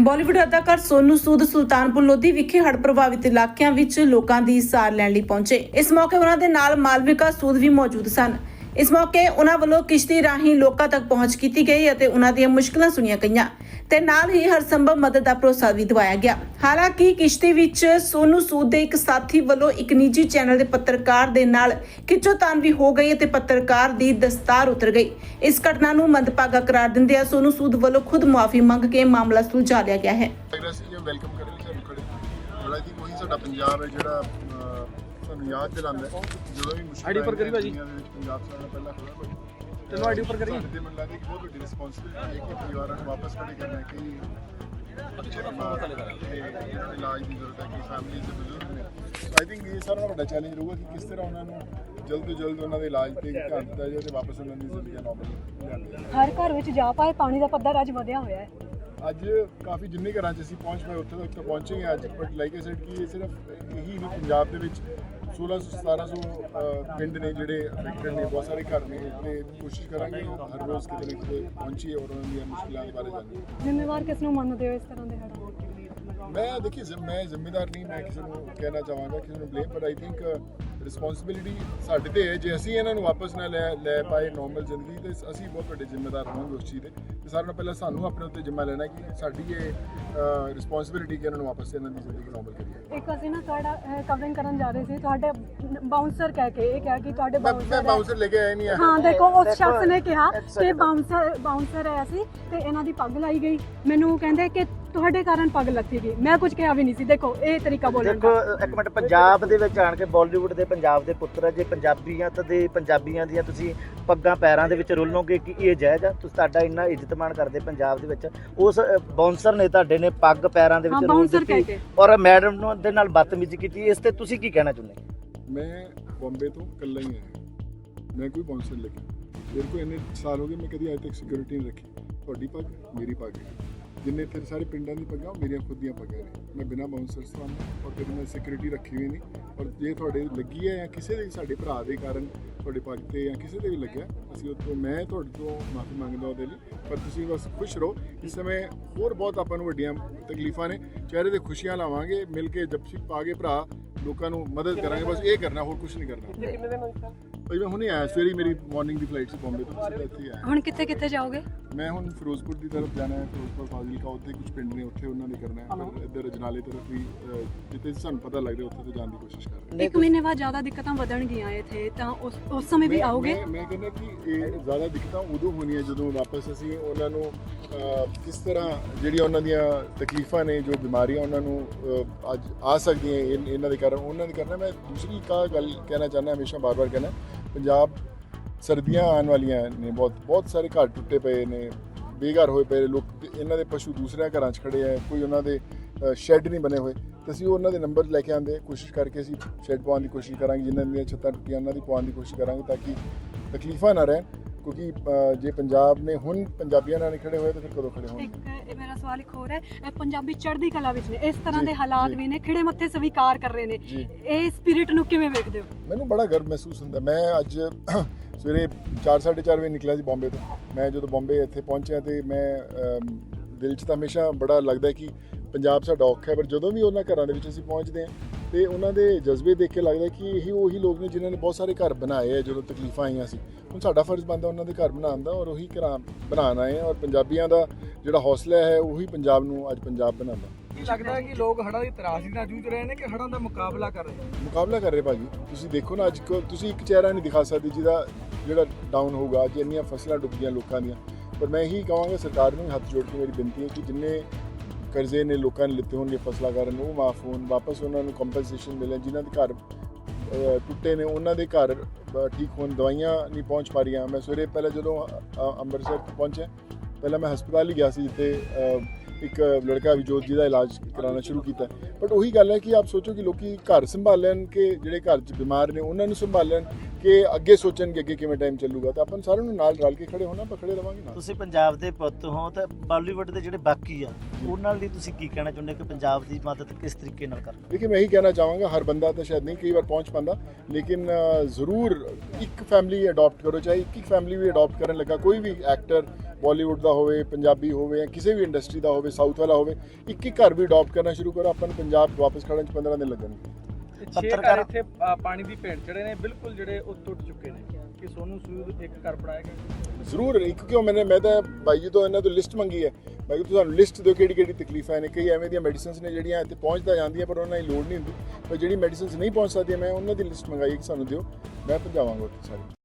ਬਾਲੀਵੁੱਡ ਅਦਾਕਾਰ ਸੋਨੂ ਸੂਦ ਸੁਲਤਾਨਪੁਰ ਲੋਧੀ ਵਿਖੇ ਹੜ੍ਹ ਪ੍ਰਭਾਵਿਤ ਇਲਾਕਿਆਂ ਵਿੱਚ ਲੋਕਾਂ ਦੀ ਸਾਰ ਲੈਣ ਲਈ ਪਹੁੰਚੇ। ਇਸ ਮੌਕੇ ਉਹਨਾਂ ਦੇ ਨਾਲ ਮਾਲਵਿਕਾ ਸੂਦ ਵੀ ਮੌਜੂਦ ਸਨ। ਇਸ ਮੌਕੇ ਉਹਨਾਂ ਵੱਲੋਂ ਕਿਸ਼ਤੀ ਰਾਹੀਂ ਲੋਕਾਂ ਤੱਕ ਪਹੁੰਚ ਕੀਤੀ ਗਈ ਅਤੇ ਉਹਨਾਂ ਦੀਆਂ ਮੁਸ਼ਕਲਾਂ ਸੁਣੀਆਂ ਗਈਆਂ ਤੇ ਨਾਲ ਹੀ ਹਰ ਸੰਭਵ ਮਦਦ ਦਾ ਭਰੋਸਾ ਵੀ ਦਿਵਾਇਆ ਗਿਆ। ਹਾਲਾਂਕਿ ਕਿਸ਼ਤੀ ਵਿੱਚ ਸੋਨੂ ਸੂਦ ਦੇ ਇੱਕ ਸਾਥੀ ਵੱਲੋਂ ਇੱਕ ਨਿੱਜੀ ਚੈਨਲ ਦੇ ਪੱਤਰਕਾਰ ਦੇ ਨਾਲ ਖਿੱਚੋਤਾਣ ਵੀ ਹੋ ਗਈ ਅਤੇ ਪੱਤਰਕਾਰ ਦੀ ਦਸਤਾਰ ਉਤਰ ਗਈ। ਇਸ ਘਟਨਾ ਨੂੰ ਮੰਦਭਾਗਾ ਕਰਾਰ ਦਿੰਦਿਆਂ ਸੋਨੂ ਸੂਦ ਵੱਲੋਂ ਖੁਦ ਮੁਆਫੀ ਮੰਗ ਕੇ ਮਾਮਲਾ ਸੁਲਝਾ ਲਿਆ ਗਿਆ ਹੈ। ਵੈਲਕਮ ਕਰਨ ਲਈ ਸਾਨੂੰ ਖੜੇ। ਬੜਾ ਜੀ ਉਹੀ ਸਾਡਾ ਪੰਜਾਬ ਹੈ ਜਿਹੜਾ ਸਾਨੂੰ ਯਾਦ ਦਿਲਾਉਂਦਾ ਹੈ। ਜਦੋਂ ਵੀ ਮੁਸ਼ਕਿਲ ID ਉੱਪਰ ਕਰੀ ਭਾਜੀ। ਦੇ ਪੰਜਾਬ ਸਾਡਾ ਪਹਿਲਾ ਖੜਾ ਹੋਇਆ ਚਲੋ ਆਈਡੀ ਉੱਪਰ ਕਰੀਏ। ਤੇ ਮੈਨੂੰ ਲੱਗਦਾ ਕਿ ਬਹੁਤ ਵੱਡੀ ਰਿਸਪੌਂਸਿਬਿਲਟੀ ਹੈ ਕਿ ਪਰਿਵਾਰਾਂ ਨੂੰ ਵਾਪਸ ਖੜੇ ਕਰਨਾ ਹੈ ਕਿ ਬੱਚੇ ਬਿਮਾਰ ਤੇ ਇਹਨਾਂ ਦੇ ਇਲਾਜ ਦੀ ਜ਼ਰੂਰਤ ਹੈ ਕਿ ਫੈਮਿਲੀ ਦੇ ਬਜ਼ੁਰਗ ਨੇ। ਆਈ ਥਿੰਕ ਇਹ ਸਾਰਾ ਵੱਡਾ ਚੈਲੰਜ ਰਹੂਗਾ ਕਿ ਕਿਸ ਤਰ੍ਹਾਂ ਉਹਨਾਂ ਨੂੰ ਜਲਦ ਤੋਂ ਜਲਦ ਉਹਨਾਂ ਦੇ ਇਲਾਜ ਤੇ ਧਿਆਨ ਦਿੱਤਾ ਜਾਏ ਤੇ ਵਾਪਸ ਉਹਨਾਂ ਦੀ ਜ਼ਿੰਦਗੀ ਨਾਰਮਲ ਹਰ ਘਰ ਵਿੱਚ ਜਾ ਪਾਏ ਪਾਣੀ ਦਾ ਪੱਧਰ ਅੱਜ ਵਧਿਆ ਹੋਇਆ ਹੈ। ਅੱਜ ਕਾਫੀ ਜਿੰਨੇ ਘਰਾਂ 'ਚ ਅਸੀਂ ਪਹੁੰਚ ਪਏ ਉੱਥੇ ਤੱਕ ਤਾਂ ਪਹੁੰਚੇ ਹਾਂ ਅੱਜ ਬਟ ਲਾਈਕ ਆਈ ਸੈਡ ਕਿ ਇਹ ਸਿਰਫ ਇਹੀ ਨਹੀਂ ਪੰਜਾਬ ਦੇ ਵਿੱਚ 1600 1700 ਅਹ, ਪਿੰਡ ਨੇ ਜਿਹੜੇ ਅਫੈਕਟਡ ਨੇ ਬਹੁਤ ਸਾਰੇ ਘਰ ਨੇ ਤੇ ਕੋਸ਼ਿਸ਼ ਕਰਾਂਗੇ ਹਰ ਰੋਜ਼ ਕਿਤੇ ਨਾ ਕਿਤੇ ਪਹੁੰਚੀਏ ਔਰ ਉਹਨਾਂ ਦੀਆਂ ਮੁਸ਼ਕਿਲਾਂ ਦੇ ਬਾਰੇ ਜਾਣੀਏ। ਜ਼ਿੰਮੇਵਾਰ ਕਿਸ ਨੂੰ ਮੰਨਦੇ ਹੋ ਇਸ ਤਰ੍ਹਾਂ ਦੇ ਹੜ੍ਹਾਂ? ਮੈਂ ਦੇਖੀ ਮੈਂ ਜ਼ਿੰਮੇਦਾਰ ਨਹੀਂ ਮੈਂ ਕਿਸੇ ਨੂੰ ਕਹਿਣਾ ਚਾਹਾਂਗਾ ਕਿਸੇ ਨੂੰ ਬਲੇਮ ਪਰ ਆਈ ਥਿੰਕ ਰਿਸਪੌਂਸਿਬਿਲਿਟੀ ਸਾਡੇ ਤੇ ਹੈ। ਜੇ ਅਸੀਂ ਇਹਨਾਂ ਨੂੰ ਵਾਪਸ ਨਾ ਲੈ ਲੈ ਪਾਏ ਨਾਰਮਲ ਜ਼ਿੰਦਗੀ ਤੇ ਅਸੀਂ ਬਹੁਤ ਵੱਡੇ ਜ਼ਿੰਮੇਦਾਰ ਹੋਵਾਂਗੇ ਉਸ ਚੀਜ਼ ਦੇ। ਤੇ ਸਾਰਿਆਂ ਨਾਲੋਂ ਪਹਿਲਾਂ ਸਾਨੂੰ ਆਪਣੇ ਉੱਤੇ ਜ਼ਿੰਮਾ ਲੈਣਾ ਕਿ ਸਾਡੀ ਇਹ ਰਿਸਪੌਂਸਿਬਿਲਿਟੀ ਕਿ ਇਹਨਾਂ ਨੂੰ ਵਾਪਸ ਇਹਨਾਂ ਦੀ ਜ਼ਿੰਦਗੀ ਨਾਰਮਲ ਕਰੀਏ। ਇੱਕ ਅਸੀਂ ਨਾ ਤੁਹਾਡਾ ਕਵਰਿੰਗ ਕਰਨ ਜਾ ਰਹੇ ਸੀ ਤੁਹਾਡੇ ਬਾਉਂਸਰ ਕਹਿ ਕੇ ਇਹ ਕਿਹਾ ਕਿ ਤੁਹਾਡੇ ਮੈਂ ਮੈਂ ਬਾਉਂਸਰ ਬਾਉਂਸਰ ਲੈ ਕੇ ਆਇਆ ਨਹੀਂ ਆ। ਹਾਂ ਦੇਖੋ ਉਸ ਸ਼ਖਸ ਨੇ ਕਿਹਾ ਕਿ ਬਾਉਂਸਰ ਬਾਉਂਸਰ ਆਇਆ ਸੀ ਤੇ ਇਹਨਾਂ ਦੀ ਪੱਗ ਲਾਈ ਗਈ। ਮੈਨੂੰ ਕਹਿੰਦੇ ਕਿ ਤੁਹਾਡੇ ਕਾਰਨ ਪੱਗ ਲੱਥੀ ਗਈ। ਮੈਂ ਕੁਝ ਕਿਹਾ ਵੀ ਨਹੀਂ ਸੀ। ਦੇਖੋ ਇਹ ਤਰੀਕਾ ਬੋਲਣ ਦੇਖੋ ਦਾ ਇੱਕ ਮਿੰਟ ਪੰਜਾਬ ਦੇ ਵਿੱਚ ਆਣ ਕੇ ਬਾਲੀਵੁੱਡ ਦੇ ਪੰਜਾਬ ਦੇ ਪੁੱਤਰ ਜੇ ਪੰਜਾਬੀਆਂ ਤੇ ਦੇ ਪੰਜਾਬੀਆਂ ਦੀਆਂ ਤੁਸੀਂ ਪੱਗਾਂ ਪੈਰਾਂ ਦੇ ਵਿੱਚ ਰੋਲੋਗੇ ਕਿ ਇਹ ਜਾਇਜ਼ ਆ? ਤੁਸੀਂ ਤੁਹਾਡਾ ਇੰਨਾ ਇੱਜ਼ਤਮਾਨ ਕਰਦੇ ਪੰਜਾਬ ਦੇ ਵਿੱਚ। ਉਸ ਬਾਉਂਸਰ ਨੇ ਤੁਹਾਡੇ ਨੇ ਪੱਗ ਪੈਰਾਂ ਦੇ ਹਾਂ ਵਿੱਚ ਰੋਲ ਬਾਉਂਸਰ ਕਹਿ ਦਿੱਤੀ ਕੇ। ਔਰ ਮੈਡਮ ਨੂੰ ਦੇ ਨਾਲ ਬਦਤਮੀਜ਼ੀ ਕੀਤੀ। ਇਸ ਤੇ ਤੁਸੀਂ ਕੀ ਕਹਿਣਾ ਚਾਹੁੰਦੇ? ਮੈਂ ਬੰਬੇ ਤੋਂ ਇਕੱਲਾ ਹੀ ਆਇਆ। ਮੈਂ ਕੋਈ ਬਾਉਂਸਰ ਲੈ ਕੇ ਮੇਰੇ ਕੋਲ ਇੰਨੇ ਸਾਲ ਹੋ ਗਏ ਮੈਂ ਕਦੀ ਅੱਜ ਤੱਕ ਸਿਕਿਉਰਿਟੀ ਨਹੀਂ ਰੱਖੀ। ਤੁਹਾਡੀ ਪੱਗ ਮੇਰੀ ਪੱਗ। ਹੈ ਜਿੰਨੇ ਤੇਰੇ ਸਾਰੇ ਪਿੰਡਾਂ ਦੀ ਪੱਗਾਂ, ਉਹ ਮੇਰੀਆਂ ਖੁਦ ਦੀਆਂ ਪੱਗਾਂ ਨੇ। ਮੈਂ ਬਿਨਾਂ ਬਾਉਂਸਰਸ ਤੋਂ ਔਰ ਕਦੀ ਮੈਂ ਸਿਕਿਉਰਿਟੀ ਰੱਖੀ ਹੋਈ ਨਹੀਂ। ਔਰ ਜੇ ਤੁਹਾਡੇ ਲੱਗੀ ਹੈ ਜਾਂ ਕਿਸੇ ਦੇ ਸਾਡੇ ਭਰਾ ਦੇ ਕਾਰਨ ਤੁਹਾਡੇ ਪੱਗ ਤੇ ਜਾਂ ਕਿਸੇ ਦੇ ਵੀ ਲੱਗਿਆ ਅਸੀਂ ਉਹ ਤੋਂ ਮੈਂ ਤੁਹਾਡੇ ਤੋਂ ਮਾਫੀ ਮੰਗਦਾ ਉਹਦੇ ਲਈ ਪਰ ਤੁਸੀਂ ਬਸ ਖੁਸ਼ ਰਹੋ। ਇਸ ਸਮੇਂ ਹੋਰ ਬਹੁਤ ਆਪਾਂ ਨੂੰ ਵੱਡੀਆਂ ਤਕਲੀਫਾਂ ਨੇ। ਚਿਹਰੇ ਤੇ ਖੁਸ਼ੀਆਂ ਲਾਵਾਂਗੇ ਮਿਲ ਕੇ ਜਪਸ਼ੀ ਪਾ ਕੇ ਭਰਾ ਲੋਕਾਂ ਨੂੰ ਮਦਦ ਕਰਾਂਗੇ। ਬਸ ਇਹ ਕਰਨਾ ਹੋਰ ਕੁਝ ਨਹੀਂ ਕਰਨਾ। ਭਾਈ ਮੈਂ ਹੁਣੇ ਆਇਆ ਸਵੇਰੇ ਮੇਰੀ ਮਾਰਨਿੰਗ ਦੀ ਫਲਾਈਟ ਸੀ ਬੰਬੇ ਤੋਂ ਸਿੱਧਾ ਇੱਥੇ ਆਇਆ ਹੁਣ ਕਿੱਥੇ ਕਿੱਥੇ ਜਾਓਗੇ? ਮੈਂ ਹੁਣ ਫਿਰੋਜ਼ਪੁਰ ਦੀ ਤਰਫ ਜਾਣਾ ਹੈ ਫਿਰੋਜ਼ਪੁਰ ਫਾਜ਼ਿਲਕਾ ਉੱਥੇ ਕੁਝ ਪਿੰਡ ਨੇ ਉੱਥੇ ਉਹਨਾਂ ਨੇ ਕਰਨਾ ਹੈ। ਫਿਰ ਇੱਧਰ ਅਜਨਾਲੇ ਤਰਫ ਵੀ ਜਿੱਥੇ ਸਾਨੂੰ ਪਤਾ ਲੱਗ ਰਿਹਾ ਉੱਥੇ ਤੋਂ ਜਾਣ ਦੀ ਕੋਸ਼ਿਸ਼ ਕਰ ਰਹੇ ਹਾਂ। ਇੱਕ ਮਹੀਨੇ ਬਾਅਦ ਜ਼ਿਆਦਾ ਦਿੱਕਤਾਂ ਵਧਣਗੀਆਂ ਇੱਥੇ ਤਾਂ ਉਸ ਉਸ ਸਮੇਂ ਵੀ ਆਓਗੇ? ਮੈਂ ਮੈਂ ਕਹਿੰਦਾ ਕਿ ਇਹ ਜ਼ਿਆਦਾ ਦਿੱਕਤਾਂ ਉਦੋਂ ਹੋਣੀਆਂ ਜਦੋਂ ਵਾਪਸ ਅਸੀਂ ਉਹਨਾਂ ਨੂੰ ਅਹ, ਕਿਸ ਤਰ੍ਹਾਂ ਜਿਹੜੀਆਂ ਉਹਨਾਂ ਦੀਆਂ ਤਕਲੀਫਾਂ ਨੇ ਜੋ ਬਿਮਾਰੀਆਂ ਉਹਨਾਂ ਨੂੰ ਅਹ, ਅੱਜ ਆ ਸਕਦੀਆਂ ਇਨ- ਇਹਨਾਂ ਦੇ ਕਾਰਨ ਉਹਨਾਂ ਦੇ ਕਾਰਨ ਮੈਂ ਦੂਸਰੀ ਕਾ ਗੱਲ ਕਹਿਣਾ ਚਾਹੁੰਦਾ ਹਮੇਸ਼ਾ ਬਾਰ-ਬਾਰ ਕਹਿਣਾ ਪੰਜਾਬ ਸਰਦੀਆਂ ਆਉਣ ਵਾਲੀਆਂ ਨੇ ਬਹੁਤ ਬਹੁਤ ਸਾਰੇ ਘਰ ਟੁੱਟੇ ਪਏ ਨੇ ਬੇਘਰ ਹੋਏ ਪਏ ਲੋਕ ਤੇ ਇਹਨਾਂ ਦੇ ਪਸ਼ੂ ਦੂਸਰਿਆਂ ਘਰਾਂ 'ਚ ਖੜੇ ਆ ਕੋਈ ਉਹਨਾਂ ਦੇ ਸ਼ੈੱਡ ਨਹੀਂ ਬਣੇ ਹੋਏ। ਤੇ ਅਸੀਂ ਉਹਨਾਂ ਦੇ ਨੰਬਰ ਲੈ ਕੇ ਆਂਦੇ ਕੋਸ਼ਿਸ਼ ਕਰਕੇ ਅਸੀਂ ਸ਼ੈੱਡ ਪਾਉਣ ਦੀ ਕੋਸ਼ਿਸ਼ ਕਰਾਂਗੇ ਜਿਨ੍ਹਾਂ ਦੀਆਂ ਛੱਤਾਂ ਟੁੱਟੀਆਂ ਉਹਨਾਂ ਦੀ ਪਾਉਣ ਦੀ ਕੋਸ਼ਿਸ਼ ਕਰਾਂਗੇ ਤਾਂ ਕਿ ਤਕਲੀਫਾਂ ਨਾ ਰਹਿਣ ਕਿਉਂਕਿ ਜੇ ਪੰਜਾਬ ਨੇ ਹੁਣ ਪੰਜਾਬੀਆਂ ਨਾਲ ਖੜੇ ਹੋਏ ਤਾਂ ਫਿਰ ਕਦੋਂ ਖੜੇ ਹੋਣਗੇ? ਇੱਕ ਇਹ ਮੇਰਾ ਸਵਾਲ ਇੱਕ ਹੋਰ ਹੈ ਪੰਜਾਬੀ ਚੜ੍ਹਦੀ ਕਲਾ ਵਿੱਚ ਨੇ ਇਸ ਤਰ੍ਹਾਂ ਦੇ ਹਾਲਾਤ। ਵੀ ਨੇ ਖਿੜੇ ਮੱਥੇ ਸਵੀਕਾਰ ਕਰ ਰਹੇ ਨੇ ਇਹ ਸਪਿਰਿਟ ਨੂੰ ਕਿਵੇਂ ਵੇਖਦੇ ਹੋ? ਮੈਨੂੰ ਬੜਾ ਗਰਵ ਮਹਿਸੂਸ ਹੁੰਦਾ ਮੈਂ ਅੱਜ ਸਵੇਰੇ 4:30 ਵਜੇ ਨਿਕਲਿਆ ਸੀ ਬੰਬੇ ਤੋਂ। ਮੈਂ ਜਦੋਂ ਬੰਬੇ ਇੱਥੇ ਪਹੁੰਚਿਆ ਤੇ ਮੈਂ ਦਿਲ 'ਚ ਤਾਂ ਹਮੇਸ਼ਾ ਬੜਾ ਲੱਗਦਾ ਕਿ ਪੰਜਾਬ ਸਾਡਾ ਔਖਾ ਹੈ ਪਰ ਜਦੋਂ ਵੀ ਉਹਨਾਂ ਘਰਾਂ ਦੇ ਵਿੱਚ ਅਸੀਂ ਪਹੁੰਚਦੇ ਹਾਂ ਤੇ ਉਹਨਾਂ ਦੇ ਜਜ਼ਬੇ ਦੇਖ ਕੇ ਲੱਗਦਾ ਕਿ ਇਹੀ ਉਹੀ ਲੋਕ ਨੇ ਜਿਨ੍ਹਾਂ ਨੇ ਬਹੁਤ ਸਾਰੇ ਘਰ ਬਣਾਏ ਆ ਜਦੋਂ ਤਕਲੀਫਾਂ ਆਈਆਂ ਸੀ। ਹੁਣ ਸਾਡਾ ਫਰਜ਼ ਬਣਦਾ ਉਹਨਾਂ ਦੇ ਘਰ ਬਣਾਉਣ ਦਾ ਔਰ ਉਹੀ ਘਰਾਂ ਬਣਾਉਣ ਆ ਔਰ ਪੰਜਾਬੀਆਂ ਦਾ ਜਿਹੜਾ ਹੌਸਲਾ ਹੈ ਉਹੀ ਪੰਜਾਬ ਨੂੰ ਅੱਜ ਪੰਜਾਬ ਬਣਾਉਂਦਾ। ਕੀ ਲੱਗਦਾ ਹੈ ਕਿ ਲੋਕ ਹੜ੍ਹਾਂ ਦੀ ਤਰਾਸਦੀ ਨਾਲ ਜੂਝ ਰਹੇ ਨੇ ਕਿ ਹੜ੍ਹਾਂ ਦਾ ਮੁਕਾਬਲਾ ਕਰ ਰਹੇ ਨੇ? ਮੁਕਾਬਲਾ ਕਰ ਰਹੇ ਭਾਜੀ। ਤੁਸੀਂ ਦੇਖੋ ਨਾ ਅੱਜ ਤੁਸੀਂ ਇੱਕ ਚਿਹਰਾ ਨਹੀਂ ਦਿਖਾ ਸਕਦੇ ਜਿਹਦਾ ਜਿਹੜਾ ਡਾਊਨ ਹੋਊਗਾ ਅੱਜ ਇੰਨੀਆਂ ਫਸਲਾਂ ਡੁੱਬ ਗਈਆਂ ਲੋਕਾਂ ਦੀਆਂ। ਪਰ ਮੈਂ ਇਹੀ ਕਹਾਂਗਾ ਸਰਕਾਰ ਨੂੰ ਹੱਥ ਜੋੜ ਕੇ ਮੇਰੀ ਬੇਨਤੀ ਹੈ ਕਿ ਜਿੰਨੇ ਕਰਜ਼ੇ ਨੇ ਲੋਕਾਂ ਨੇ ਲਿੱਤੇ ਹੋਣਗੇ ਫਸਲਾਂ ਕਾਰਨ, ਉਹ ਮਾਫ ਹੋਣ, ਵਾਪਸ ਉਹਨਾਂ ਨੂੰ ਕੰਪਨਸੇਸ਼ਨ ਮਿਲੇ ਜਿਨ੍ਹਾਂ ਦੇ ਘਰ ਟੁੱਟੇ ਨੇ, ਉਹਨਾਂ ਦੇ ਘਰ ਠੀਕ ਹੋਣ, ਦਵਾਈਆਂ ਨਹੀਂ ਪਹੁੰਚ ਪਾ ਰਹੀਆਂ। ਮੈਂ ਸਵੇਰੇ ਪਹਿਲਾਂ ਜਦੋਂ ਅੰਮ੍ਰਿਤਸਰ ਪਹੁੰਚਿਆ, ਪਹਿਲਾਂ ਮੈਂ ਹਸਪਤਾਲ ਹੀ ਗਿਆ ਸੀ, ਜਿੱਥੇ ਇੱਕ ਲੜਕਾ ਵਿਜੋਤ ਜੀ ਦਾ ਇਲਾਜ ਕਰਾਉਣਾ ਸ਼ੁਰੂ ਕੀਤਾ। ਬਟ ਉਹੀ ਗੱਲ ਹੈ ਕਿ ਆਪ ਸੋਚੋ ਕਿ ਲੋਕੀ ਘਰ ਸੰਭਾਲਣ ਕਿ, ਜਿਹੜੇ ਘਰ 'ਚ ਬਿਮਾਰ ਨੇ, ਉਹਨਾਂ ਨੂੰ ਸੰਭਾਲਣ ਕਿ ਅੱਗੇ ਸੋਚਣ ਕਿ ਅੱਗੇ ਕਿਵੇਂ ਟਾਈਮ ਚੱਲੂਗਾ ਤਾਂ ਆਪਾਂ ਸਾਰਿਆਂ ਨੂੰ ਨਾਲ ਰਲ ਕੇ ਖੜੇ ਹੋਣਾ ਆਪਾਂ ਖੜੇ ਰਵਾਂਗੇ ਨਾਲ। ਤੁਸੀਂ ਪੰਜਾਬ ਦੇ ਪੁੱਤ ਹੋ ਤਾਂ ਬਾਲੀਵੁੱਡ ਦੇ ਜਿਹੜੇ ਬਾਕੀ ਆ ਉਹਨਾਂ ਲਈ ਤੁਸੀਂ ਕੀ ਕਹਿਣਾ ਚਾਹੁੰਦੇ ਕਿ ਪੰਜਾਬ ਦੀ ਮਦਦ ਕਿਸ ਤਰੀਕੇ ਨਾਲ ਕਰਨਾ? ਦੇਖिए ਮੈਂ ਇਹੀ ਕਹਿਣਾ ਚਾਹਾਂਗਾ ਹਰ ਬੰਦਾ ਤਾਂ ਸ਼ਾਇਦ ਨਹੀਂ ਕਈ ਵਾਰ ਪਹੁੰਚ ਪਾਉਂਦਾ ਲੇਕਿਨ ਜ਼ਰੂਰ ਇੱਕ ਫੈਮਿਲੀ ਅਡਾਪਟ ਕਰੋ ਚਾਹੇ ਇੱਕ ਇੱਕ ਫੈਮਿਲੀ ਵੀ ਅਡਾਪਟ ਕਰਨ ਲੱਗਾ ਕੋਈ ਵੀ ਐਕਟਰ ਬਾਲੀਵੁੱਡ ਦਾ ਹੋਵੇ ਪੰਜਾਬੀ ਹੋਵੇ ਜਾਂ ਕਿਸੇ ਵੀ ਇੰਡਸਟਰੀ ਦਾ ਹੋਵੇ ਸਾਊਥ ਵਾਲਾ ਹੋਵੇ ਇੱਕ ਇੱਕ ਘਰ ਵੀ ਅਡਾਪਟ ਕਰਨਾ ਸ਼ੁਰੂ ਕਰੋ ਆਪਾਂ ਨੂੰ ਪੰਜਾਬ ਵਾਪਸ ਖੜਨ ਚ 15 ਦਿਨ ਲੱਗਣਗੇ। ਪੱਤਰਕਾਰ- ਇੱਥੇ ਪਾਣੀ ਦੀ ਭੇਂਟ ਚੜੇ ਨੇ ਬਿਲਕੁਲ ਜਿਹੜੇ ਉਹ ਟੁੱਟ ਚੁੱਕੇ ਨੇ। ਕਿ ਸੋਨੂੰ ਸੂਦ ਇੱਕ ਘਰ ਬਣਾਇਆ ਗਿਆ। ਜ਼ਰੂਰ ਇੱਕ ਕਿਉਂ? ਮੈंने ਮੈਂ ਤਾਂ ਬਾਈ ਜੀ ਤੋਂ ਇਹਨਾਂ ਤੋਂ ਲਿਸਟ ਮੰਗੀ ਹੈ। ਮੈਂ ਕਿਹਾ ਤੁਹਾਨੂੰ ਲਿਸਟ ਦਿਓ ਕਿਹੜੀ ਕਿਹੜੀ ਤਕਲੀਫਾਂ ਨੇ। ਕਈ ਐਵੇਂ ਦੀਆਂ ਮੈਡੀਸਿਨਸ ਨੇ ਜਿਹੜੀਆਂ ਇੱਥੇ ਪਹੁੰਚ ਤਾਂ ਜਾਂਦੀਆਂ ਪਰ ਉਹਨਾਂ ਦੀ ਲੋੜ ਨਹੀਂ ਹੁੰਦੀ। ਪਰ ਜਿਹੜੀ ਮੈਡੀਸਿਨਸ ਨਹੀਂ ਪਹੁੰਚ ਸਕਦੀਆਂ ਮੈਂ ਉਹਨਾਂ ਦੀ ਲਿਸਟ ਮੰਗਾਈ ਕਿ ਸਾਨੂੰ ਦਿਓ। ਮੈਂ ਪਹੁੰਚਾਵਾਂਗਾ ਉੱਥੇ ਸਾਰੀ।